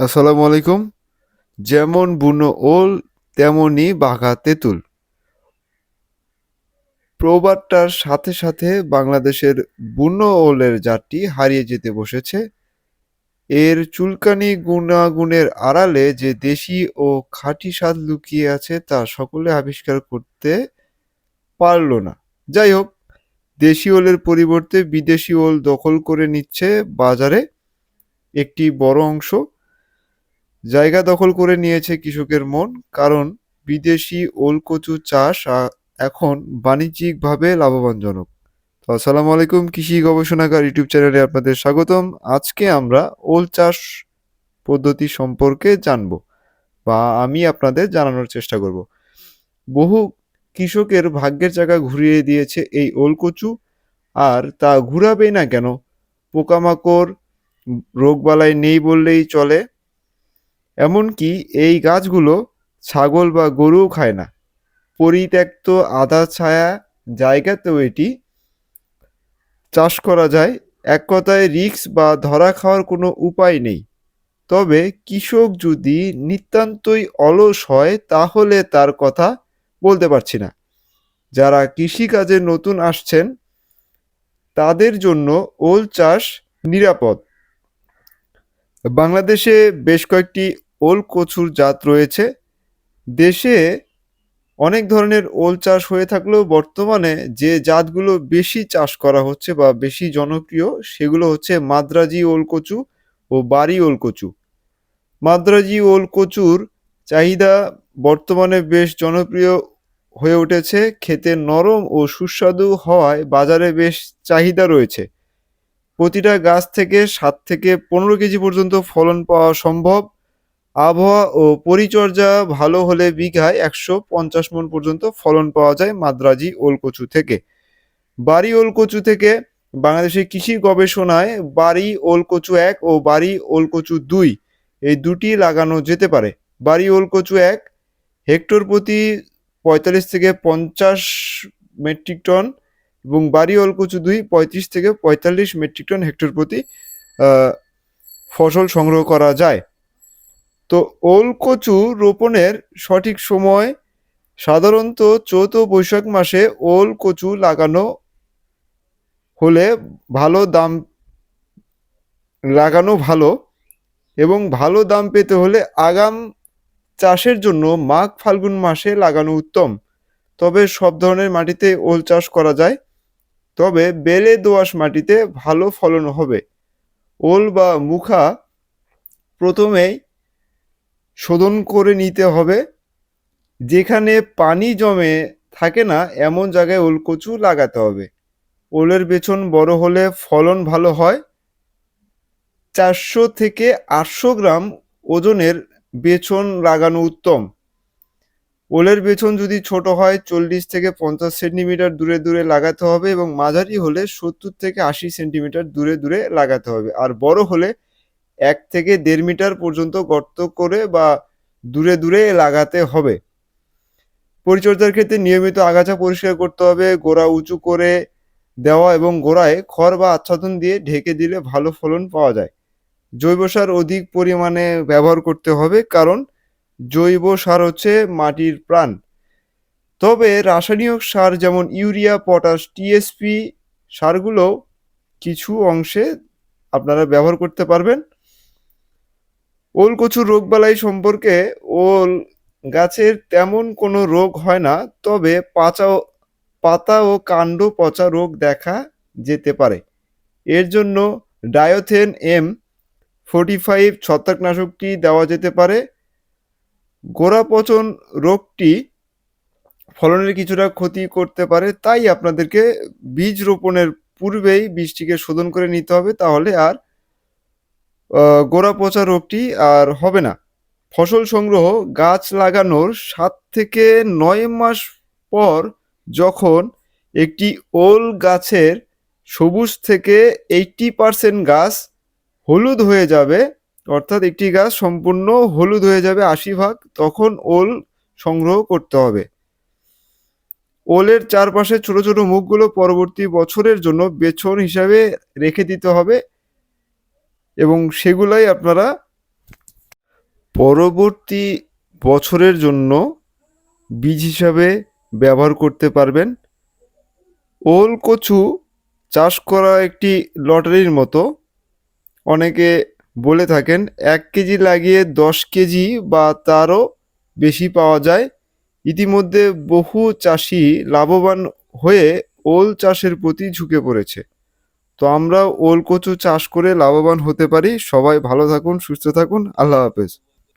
আসসালামু আলাইকুম। যেমন বুনো ওল, তেমনি বাঘা তেঁতুল। প্রবাদটার সাথে সাথে বাংলাদেশের বুনো ওলের জাতটি হারিয়ে যেতে বসেছে। এর চুলকানি গুণাগুণের আড়ালে যে দেশি ও খাঁটি স্বাদ লুকিয়ে আছে তা সকলে আবিষ্কার করতে পারল না। যাই হোক, দেশি ওলের পরিবর্তে বিদেশি ওল দখল করে নিচ্ছে বাজারে। একটি বড় অংশ জায়গা দখল করে নিয়েছে কৃষকের মন, কারণ বিদেশি ওলকচু চাষ এখন বাণিজ্যিকভাবে লাভবানজনক। তো আসসালামু আলাইকুম, কৃষি গবেষণাগার ইউটিউব চ্যানেলে আপনাদের স্বাগতম। আজকে আমরা ওল চাষ পদ্ধতি সম্পর্কে জানব বা আমি আপনাদের জানানোর চেষ্টা করব। বহু কৃষকের ভাগ্যের চাকা ঘুরিয়ে দিয়েছে এই ওলকচু, আর তা ঘুরাবেই না কেন? পোকামাকড়, রোগবালাই নেই বললেই চলে। এমনকি এই গাছগুলো ছাগল বা গরুও খায় না। পরিত্যক্ত আধা ছায়া জায়গাতেও এটি চাষ করা যায়। এক কথায় রিস্ক বা ধরা খাওয়ার কোনো উপায় নেই। তবে কৃষক যদি নিতান্তই অলস হয়, তাহলে তার কথা বলতে পারছি না। যারা কৃষিকাজে নতুন আসছেন, তাদের জন্য ওল চাষ নিরাপদ। বাংলাদেশে বেশ কয়েকটি ওল কচুর জাত রয়েছে। দেশে অনেক ধরনের ওল চাষ হয়ে থাকলেও বর্তমানে যে জাতগুলো বেশি চাষ করা হচ্ছে বা বেশি জনপ্রিয়, সেগুলো হচ্ছে মাদ্রাজি ওল কচু ও বাড়ি ওল কচু মাদ্রাজি ওল কচুর চাহিদা বর্তমানে বেশ জনপ্রিয় হয়ে উঠেছে। খেতে নরম ও সুস্বাদু হওয়ায় বাজারে বেশ চাহিদা রয়েছে। প্রতিটা গাছ থেকে সাত থেকে পনেরো কেজি পর্যন্ত ফলন পাওয়া সম্ভব। আবহাওয়া ও পরিচর্যা ভালো হলে বিঘায় একশো পঞ্চাশ মন পর্যন্ত ফলন পাওয়া যায় মাদ্রাজি ওলকচু থেকে। বাড়ি ওলকচু থেকে বাংলাদেশের কৃষি গবেষণায় বাড়ি ওলকচু এক ও বাড়ি ওলকচু দুই এই দুটি লাগানো যেতে পারে। বাড়ি ওলকচু এক হেক্টর প্রতি পঁয়তাল্লিশ থেকে পঞ্চাশ মেট্রিক টন এবং বাড়ি ওলকচু দুই পঁয়ত্রিশ থেকে পঁয়তাল্লিশ মেট্রিক টন হেক্টর প্রতি ফসল সংগ্রহ করা যায়। তো ওল কচু রোপণের সঠিক সময় সাধারণত চৈত বৈশাখ মাসে ওল কচু লাগানো হলে ভালো দাম, লাগানো ভালো এবং ভালো দাম পেতে হলে আগাম চাষের জন্য মাঘ ফাল্গুন মাসে লাগানো উত্তম। তবে সব ধরনের মাটিতে ওল চাষ করা যায়। তবে বেলে দোআঁশ মাটিতে ভালো ফলন হবে। ওল বা মুখা প্রথমেই শোধন করে নিতে হবে। যেখানে পানি জমে থাকে না, এমন জায়গায় ওলকচু লাগাতে হবে। ওলের বেছন বড় হলে ফলন ভালো হয়। চারশো থেকে আটশো গ্রাম ওজনের বেছন লাগানো উত্তম। ওলের বেছন যদি ছোট হয়, চল্লিশ থেকে পঞ্চাশ সেন্টিমিটার দূরে দূরে লাগাতে হবে এবং মাঝারি হলে সত্তর থেকে আশি সেন্টিমিটার দূরে দূরে লাগাতে হবে। আর বড় হলে এক থেকে দেড় মিটার পর্যন্ত গর্ত করে বা দূরে দূরে লাগাতে হবে। পরিচর্যার ক্ষেত্রে নিয়মিত আগাছা পরিষ্কার করতে হবে, গোড়া উঁচু করে দেওয়া এবং গোড়ায় খড় বা আচ্ছাদন দিয়ে ঢেকে দিলে ভালো ফলন পাওয়া যায়। জৈব সার অধিক পরিমাণে ব্যবহার করতে হবে কারণ জৈব সার হচ্ছে মাটির প্রাণ। তবে রাসায়নিক সার যেমন ইউরিয়া, পটাশ, টিএসপি সারগুলো কিছু অংশে আপনারা ব্যবহার করতে পারবেন। ওল কচুর রোগবালাই সম্পর্কে ওল গাছের তেমন কোনো রোগ হয় না, তবে পাচা পাতা ও কাণ্ড পচা রোগ দেখা যেতে পারে। এর জন্য ডায়োথেন এম ফোর্টি ফাইভ ছত্রাকনাশকটি দেওয়া যেতে পারে। গোড়া পচন রোগটি ফলনের কিছুটা ক্ষতি করতে পারে, তাই আপনাদেরকে বীজ রোপণের পূর্বেই বীজটিকে শোধন করে নিতে হবে, তাহলে আর গোড়া পচা রোগটি আর হবে না। ফসল সংগ্রহ, গাছ লাগানোর সাত থেকে নয় মাস পর যখন একটি ওল গাছের সবুজ থেকে এইটটি পার্সেন্ট গাছ হলুদ হয়ে যাবে, অর্থাৎ একটি গাছ সম্পূর্ণ হলুদ হয়ে যাবে আশি ভাগ, তখন ওল সংগ্রহ করতে হবে। ওলের চারপাশে ছোট ছোট মুখগুলো পরবর্তী বছরের জন্য বেছন হিসাবে রেখে দিতে হবে। এবং সেগুলাই আপনারা পরবর্তী বছরের জন্য বীজ হিসাবে ব্যবহার করতে পারবেন। ওল কচু চাষ করা একটি লটারির মতো। অনেকে বলে থাকেন, এক কেজি লাগিয়ে দশ কেজি বা তারও বেশি পাওয়া যায়। ইতিমধ্যে বহু চাষি লাভবান হয়ে ওল চাষের প্রতি ঝুঁকে পড়েছে। তো আমরা ওল কচু চাষ করে লাভবান হতে পারি। সবাই ভালো থাকুন, সুস্থ থাকুন। আল্লাহ হাফেজ।